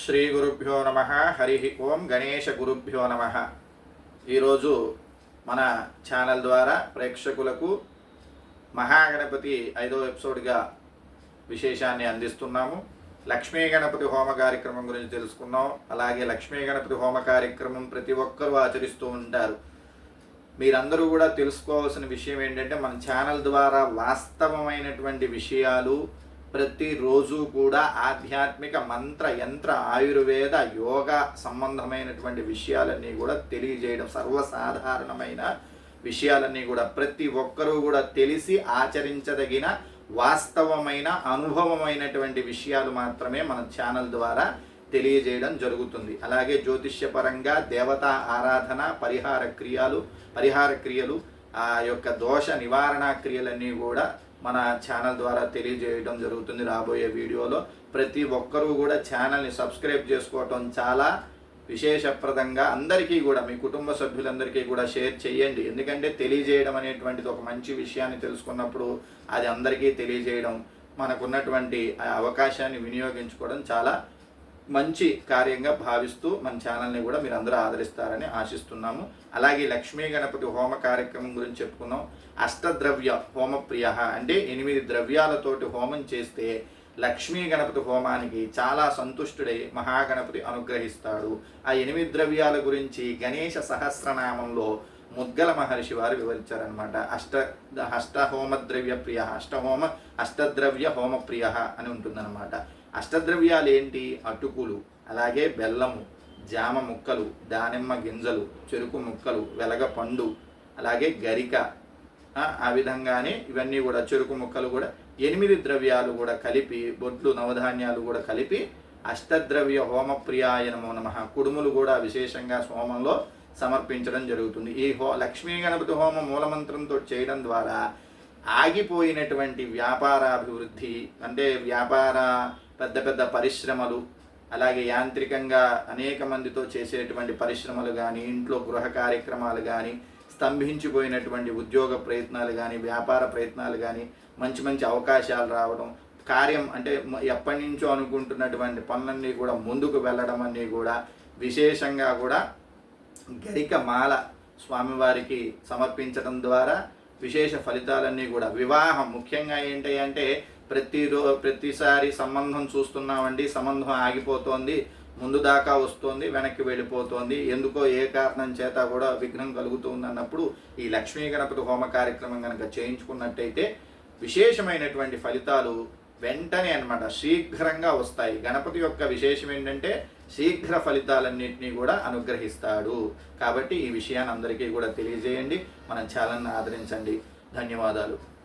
శ్రీ గురుభ్యో నమ హరి ఓం గణేష గురుభ్యో నమ. ఈరోజు మన ఛానల్ ద్వారా ప్రేక్షకులకు మహాగణపతి ఐదో ఎపిసోడ్గా విశేషాన్ని అందిస్తున్నాము. లక్ష్మీ గణపతి హోమ కార్యక్రమం గురించి తెలుసుకున్నాం. అలాగే లక్ష్మీ గణపతి హోమ కార్యక్రమం ప్రతి ఒక్కరూ ఆచరిస్తూ ఉంటారు. మీరందరూ కూడా తెలుసుకోవాల్సిన విషయం ఏంటంటే మన ఛానల్ ద్వారా వాస్తవమైనటువంటి విషయాలు ప్రతిరోజు కూడా ఆధ్యాత్మిక మంత్ర యంత్ర ఆయుర్వేద యోగా సంబంధమైనటువంటి విషయాలన్నీ కూడా తెలియజేయడం సర్వసాధారణమైన విషయాలన్నీ కూడా ప్రతి ఒక్కరూ కూడా తెలిసి ఆచరించదగిన వాస్తవమైన అనుభవమైనటువంటి విషయాలు మాత్రమే మన ఛానల్ ద్వారా తెలియజేయడం జరుగుతుంది. అలాగే జ్యోతిష్యపరంగా దేవతా ఆరాధన పరిహార క్రియలు పరిహార క్రియలు ఆ యొక్క దోష నివారణ క్రియలన్నీ కూడా మన ఛానల్ ద్వారా తెలియజేయడం జరుగుతుంది రాబోయే వీడియోలో. ప్రతి ఒక్కరూ కూడా ఛానల్ని సబ్స్క్రైబ్ చేసుకోవటం చాలా విశేషప్రదంగా అందరికీ కూడా మీ కుటుంబ సభ్యులందరికీ కూడా షేర్ చేయండి. ఎందుకంటే తెలియజేయడం అనేటువంటిది ఒక మంచి విషయాన్ని తెలుసుకున్నప్పుడు అది అందరికీ తెలియజేయడం మనకున్నటువంటి అవకాశాన్ని వినియోగించుకోవడం చాలా మంచి కార్యంగా భావిస్తూ మన ఛానల్ని కూడా మీరు అందరూ ఆదరిస్తారని ఆశిస్తున్నాము. అలాగే లక్ష్మీ గణపతి హోమ కార్యక్రమం గురించి చెప్పుకున్నాం. అష్టద్రవ్య హోమ ప్రియ అంటే ఎనిమిది ద్రవ్యాలతోటి హోమం చేస్తే లక్ష్మీ గణపతి హోమానికి చాలా సంతుష్టుడై మహాగణపతి అనుగ్రహిస్తాడు. ఆ ఎనిమిది ద్రవ్యాల గురించి గణేష సహస్రనామంలో ముద్గల మహర్షి వారు వివరించారనమాట అష్ట అష్టహోమ ద్రవ్య ప్రియ అష్టహోమ అష్టద్రవ్య హోమ ప్రియ అని ఉంటుందన్నమాట. అష్టద్రవ్యాలు ఏంటి? అటుకులు అలాగే బెల్లము జామ ముక్కలు దానిమ్మ గింజలు చెరుకు ముక్కలు వెలగ పండు అలాగే గరిక. ఆ విధంగానే ఇవన్నీ కూడా చెరుకు ముక్కలు కూడా ఎనిమిది ద్రవ్యాలు కూడా కలిపి బొట్లు నవధాన్యాలు కూడా కలిపి అష్టద్రవ్య హోమప్రియాయ నమో నమ. కుడుములు కూడా విశేషంగా సోమంలో సమర్పించడం జరుగుతుంది. ఈ హో లక్ష్మీ గణపతి హోమ మూలమంత్రంతో చేయడం ద్వారా ఆగిపోయినటువంటి వ్యాపారాభివృద్ధి అంటే వ్యాపార పెద్ద పెద్ద పరిశ్రమలు అలాగే యాంత్రికంగా అనేక మందితో చేసేటువంటి పరిశ్రమలు కానీ ఇంట్లో గృహ కార్యక్రమాలు కానీ స్తంభించిపోయినటువంటి ఉద్యోగ ప్రయత్నాలు కానీ వ్యాపార ప్రయత్నాలు కానీ మంచి మంచి అవకాశాలు రావడం కార్యం అంటే ఎప్పటి నుంచో అనుకుంటున్నటువంటి పనులన్నీ కూడా ముందుకు వెళ్ళడం అన్నీ కూడా విశేషంగా కూడా గరిక మాల స్వామివారికి సమర్పించడం ద్వారా విశేష ఫలితాలన్నీ కూడా. వివాహం ముఖ్యంగా ఏంటి అంటే ప్రతిరో ప్రతిసారి సంబంధం చూస్తున్నామండి సంబంధం ఆగిపోతోంది ముందు దాకా వస్తుంది వెనక్కి వెళ్ళిపోతుంది ఎందుకో ఏ కారణం చేత కూడా విఘ్నం కలుగుతుంది అన్నప్పుడు ఈ లక్ష్మీ గణపతి హోమ కార్యక్రమం కనుక చేయించుకున్నట్టయితే విశేషమైనటువంటి ఫలితాలు వెంటనే అనమాట శీఘ్రంగా వస్తాయి. గణపతి యొక్క విశేషం ఏంటంటే శీఘ్ర ఫలితాలన్నింటినీ కూడా అనుగ్రహిస్తాడు. కాబట్టి ఈ విషయాన్ని అందరికీ కూడా తెలియజేయండి. మన ఛానల్ని ఆదరించండి. ధన్యవాదాలు.